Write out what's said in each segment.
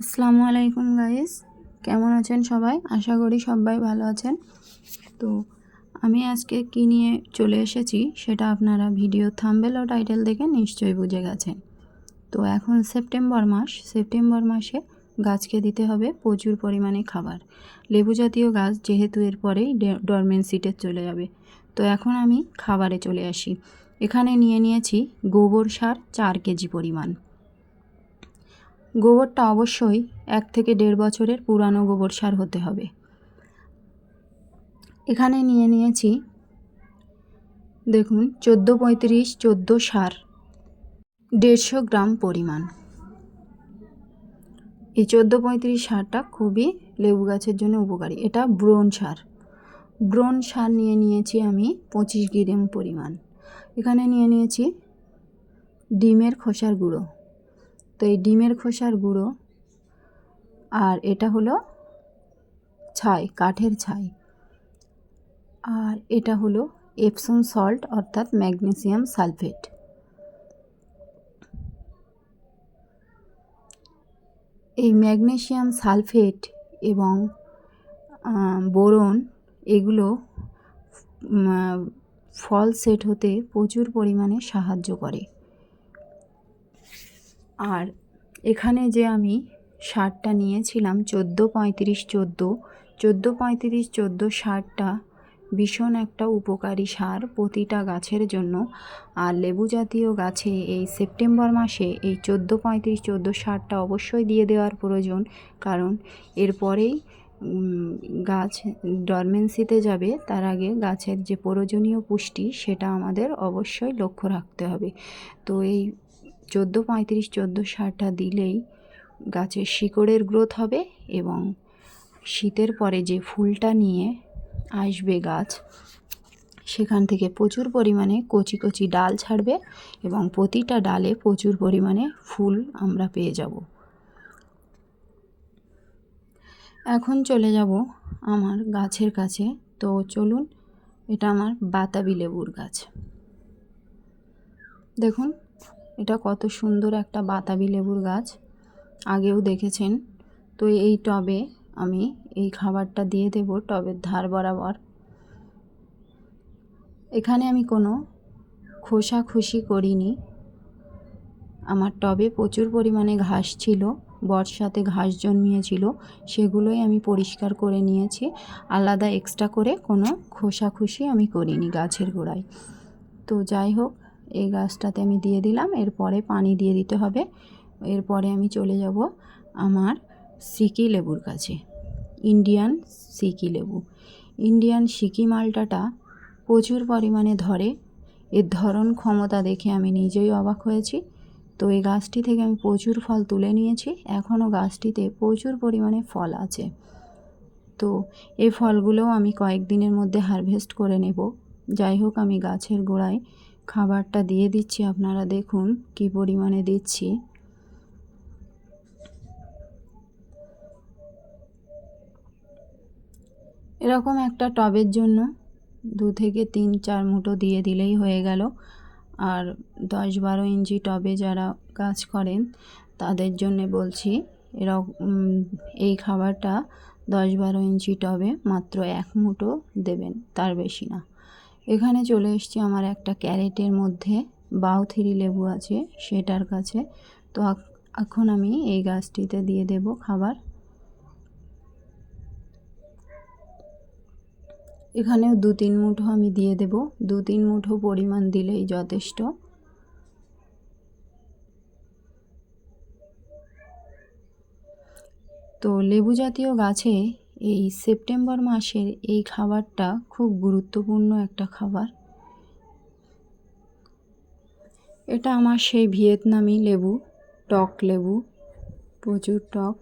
আসসালামু আলাইকুম গাইস। কেমন আছেন সবাই? আশা করি সবাই ভালো আছেন। তো আমি আজকে কি নিয়ে চলে এসেছি সেটা আপনারা ভিডিও থাম্বেল ও টাইটেল দেখে নিশ্চয়ই বুঝে গেছেন। তো এখন সেপ্টেম্বর মাস। সেপ্টেম্বর মাসে গাছকে দিতে হবে প্রচুর পরিমাণে খাবার। লেবু জাতীয় গাছ যেহেতু এরপরেই ডরমেন্সিটে চলে যাবে। তো এখন আমি খাবারে চলে আসি। এখানে নিয়ে নিয়েছি গোবর সার চার কেজি পরিমাণ। গোবরটা অবশ্যই এক থেকে দেড় বছরের পুরানো গোবর সার হতে হবে। এখানে নিয়ে নিয়েছি, দেখুন, চোদ্দ পঁয়ত্রিশ, চোদ্দ সার, দেড়শো গ্রাম পরিমাণ। এই চোদ্দ পঁয়ত্রিশ সারটা খুবই লেবু গাছের জন্য উপকারী। এটা ব্রোন সার। ব্রোন সার নিয়ে নিয়েছি আমি পঁচিশ গ্রাম পরিমাণ। এখানে নিয়ে নিয়েছি ডিমের খোসার গুঁড়ো। তো এই ডিমের খোসার গুঁড়ো আর এটা হলো ছাই, কাঠের ছাই। আর এটা হলো এপসম সল্ট অর্থাৎ ম্যাগনেসিয়াম সালফেট। এই ম্যাগনেসিয়াম সালফেট এবং বোরন এগুলো ফল সেট হতে প্রচুর পরিমাণে সাহায্য করে। আর এখানে যে আমি সারটা নিয়েছিলাম, চোদ্দ পঁয়ত্রিশ চোদ্দ চোদ্দ পঁয়ত্রিশ চোদ্দ সারটা ভীষণ একটা উপকারী সার প্রতিটা গাছের জন্য। আর লেবু জাতীয় গাছে এই সেপ্টেম্বর মাসে এই চোদ্দ পঁয়ত্রিশ চোদ্দ সারটা অবশ্যই দিয়ে দেওয়ার প্রয়োজন, কারণ এরপরেই গাছ ডরমেন্সিতে যাবে, তার আগে গাছের যে প্রয়োজনীয় পুষ্টি সেটা আমাদের অবশ্যই লক্ষ্য রাখতে হবে। তো এই চোদ্দ পঁয়ত্রিশ, চোদ্দ সারটা দিলেই গাছের শিকড়ের গ্রোথ হবে এবং শীতের পরে যে ফুলটা নিয়ে আসবে গাছ, সেখান থেকে প্রচুর পরিমাণে কচি কচি ডাল ছাড়বে এবং প্রতিটা ডালে প্রচুর পরিমাণে ফুল আমরা পেয়ে যাব। এখন চলে যাব আমার গাছের কাছে। তো চলুন, এটা আমার বাতাবি লেবুর গাছ। দেখুন এটা কত সুন্দর একটা বাতাবি লেবুর গাছ। আগেও দেখেছেন। তো এই টবে আমি এই খাবারটা দিয়ে দেব, টবের ধার বরাবর। এখানে আমি কোনো খোসা খুশি করিনি। আমার টবে প্রচুর পরিমাণে ঘাস ছিল, বর্ষাতে ঘাস জন্মিয়েছিল, সেগুলোই আমি পরিষ্কার করে নিয়েছি। আলাদা এক্সট্রা করে কোনো খোসাখুশি আমি করিনি গাছের গোড়ায়। তো যাই হোক এই গাছটাতে আমি দিয়ে দিলাম, এরপরে পানি দিয়ে দিতে হবে। এরপরে আমি চলে যাব আমার সিকি লেবুর কাছে, ইন্ডিয়ান সিকি লেবু। ইন্ডিয়ান সিকি মালটাটা প্রচুর পরিমাণে ধরে, এর ধরন ক্ষমতা দেখে আমি নিজেই অবাক হয়েছি। তো এই গাছটি থেকে আমি প্রচুর ফল তুলে নিয়েছি, এখনও গাছটিতে প্রচুর পরিমাণে ফল আছে। তো এই ফলগুলোও আমি কয়েকদিনের মধ্যে হারভেস্ট করে নেব। যাই হোক, আমি গাছের গোড়ায় খাবারটা দিয়ে দিচ্ছি, আপনারা দেখুন কি পরিমাণে দিচ্ছি। এরকম একটা টবের জন্য দু থেকে তিন চার মুঠো দিয়ে দিলেই হয়ে গেল। আর দশ বারো ইঞ্চি টবে যারা কাজ করেন, তাদের জন্যে বলছি এরকম এই খাবারটা দশ বারো ইঞ্চি টবে মাত্র এক মুঠো দেবেন, তার বেশি না। এখানে চলে এসছি আমার একটা ক্যারেটের মধ্যে। বাউথিরি লেবু আছে সেটার কাছে। তো এখন আমি এই গাছটিতে দিয়ে দেব খাবার। এখানেও দু তিন মুঠো আমি দিয়ে দেব। দু তিন মুঠো পরিমাণ দিলেই যথেষ্ট। তো লেবু জাতীয় গাছে এই সেপ্টেম্বর মাসের এই খাবারটা খুব গুরুত্বপূর্ণ একটা খাবার। এটা আমার সেই ভিয়েতনামি লেবু, টক লেবু, প্রচুর টক।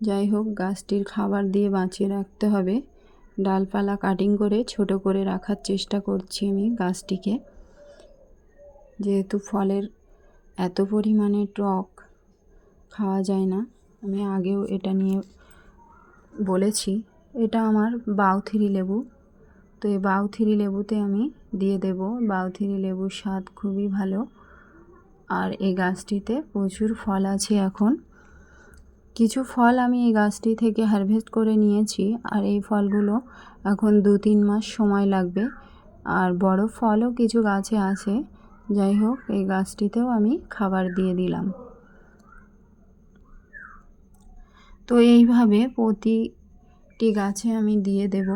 যাই হোক, গাছটির খাবার দিয়ে বাঁচিয়ে রাখতে হবে। ডালপালা কাটিং করে ছোট করে রাখার চেষ্টা করছি আমি গাছটিকে। যেহেতু ফলের এত পরিমাণে টক খাওয়া যায় না, আমি আগেও এটা নিয়ে বলেছি, এটা আমার বাউথিরি লেবু। তো এই বাউথিরি লেবুতে আমি দিয়ে দেব। বাউথিরি লেবুর স্বাদ খুবই ভালো। আর এই গাছটিতে প্রচুর ফল আছে এখন। কিছু ফল আমি এই গাছটি থেকে হারভেস্ট করে নিয়েছি। আর এই ফলগুলো এখন দু তিন মাস সময় লাগবে। আর বড় ফলও কিছু গাছে আছে। যাই হোক, এই গাছটিতেও আমি খাবার দিয়ে দিলাম। তো এইভাবে প্রতিটি গাছে আমি দিয়ে দেব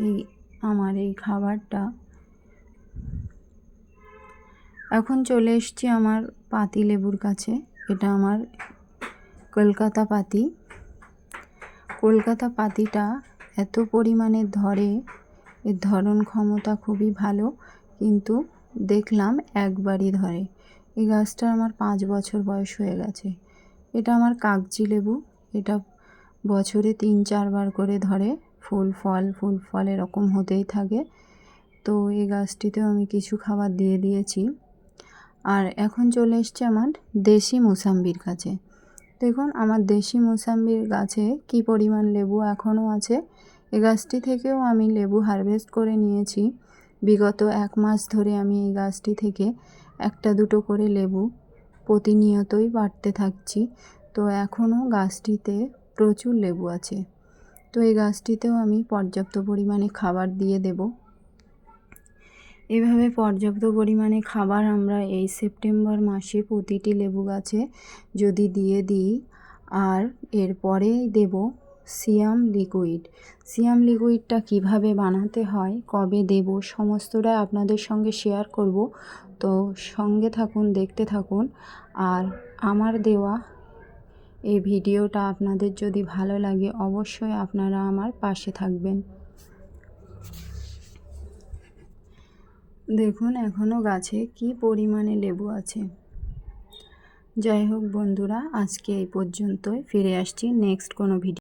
এই আমার এই খাবারটা। এখন চলে এসছি আমার পাতি লেবুর কাছে। এটা আমার কলকাতা পাতি। কলকাতা পাতিটা এত পরিমাণে ধরে, এর ধরন ক্ষমতা খুবই ভালো, কিন্তু দেখলাম একবারই ধরে। এই গাছটা আমার পাঁচ বছর বয়স হয়ে গেছে। এটা আমার কাগজি লেবু। এটা বছরে তিন চারবার করে ধরে, ফুল ফল ফুল ফল এরকম হতেই থাকে। তো এই গাছটিতেও আমি কিছু খাবার দিয়ে দিয়েছি। আর এখন চলে এসছে আমার দেশি মুসাম্বির কাছে দেখুন, আমার দেশি মুসাম্বির গাছে কি পরিমাণ লেবু এখনও আছে। এই গাছটি থেকেও আমি লেবু হারভেস্ট করে নিয়েছি। বিগত এক মাস ধরে আমি এই গাছটি থেকে একটা দুটো করে লেবু প্রতিনিয়তই বাড়তে থাকছি। তো এখনও গাছটিতে প্রচুর লেবু আছে। তো এই গাছটিতেও আমি পর্যাপ্ত পরিমাণে খাবার দিয়ে দেব। এভাবে পর্যাপ্ত পরিমাণে খাবার আমরা এই সেপ্টেম্বর মাসে প্রতিটি লেবু গাছে যদি দিয়ে দিই, আর এরপরে দেব সিয়াম লিকুইড। সিয়াম লিকুইডটা কীভাবে বানাতে হয়, কবে দেব, সমস্তটা আপনাদের সঙ্গে শেয়ার করব। তো সঙ্গে থাকুন, দেখতে থাকুন। আর আমার দেওয়া এই ভিডিওটা আপনাদের যদি ভালো লাগে, অবশ্যই আপনারা আমার পাশে থাকবেন। দেখুন এখনও গাছে কি পরিমাণে লেবু আছে। যাই হোক বন্ধুরা, আজকে এই পর্যন্তই। ফিরে আসছি নেক্সট কোনো ভিডিও